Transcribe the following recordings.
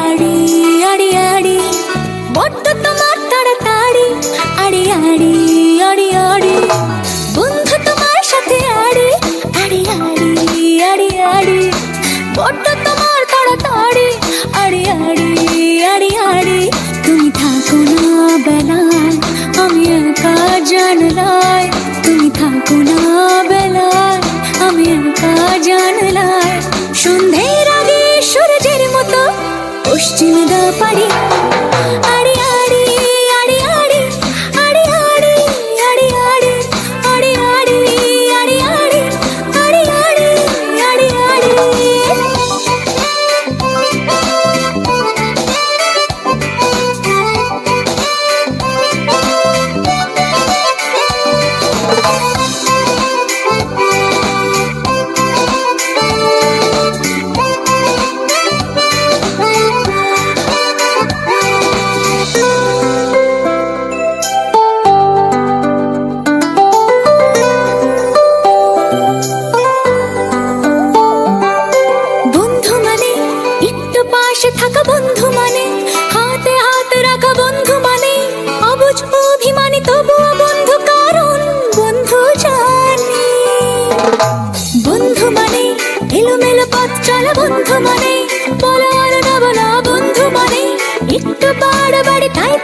আড়ি আড়ি আড়ি বড্ড তোমার তাড়াতাড়ি আড়ি আড়ি আড়ি আড়ি বন্ধু তোমার সাথে আড়ি আড়ি আড়ি আড়ি আড়ি বড্ড তোমার তাড়াতাড়ি আড়ি আড়ি আড়ি আড়ি তুমি থাকো না বেলায় আমি একা জানলায় তুমি থাকো না বেলায় আমি একা জানলায় সন্ধের আগে সুরে পশ্চিম দা পারি পাশে থাকা বন্ধু মানে হাতে হাত রাখা বন্ধু মানে অবুঝ অভিমানী তবুও বন্ধু কারণ, বন্ধু জানি। বন্ধু মানে এলোমেলো পথ চলা বন্ধু মানে বলা আর না বলা বন্ধু মানে একটু বাড়াবাড়ি তাই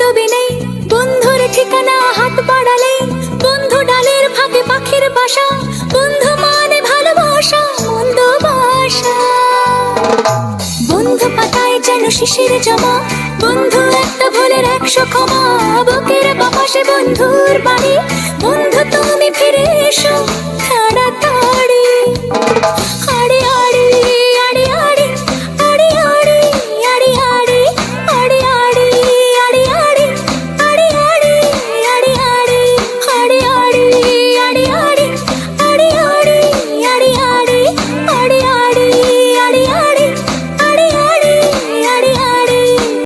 পদবি নেই। বন্ধুর ঠিকানা হাত বাড়ালে বন্ধু ডালের ফাঁকে পাখির বাসা। বন্ধু মানে ভালোবাসা মন্দ বাসা। বন্ধু পাতায় যেন শিশির জমা, বন্ধু একটা ভুলের একশো ক্ষমা। বুকের বাপাসে বন্ধুর বাড়ি, বন্ধু তুমি ফিরে এসো।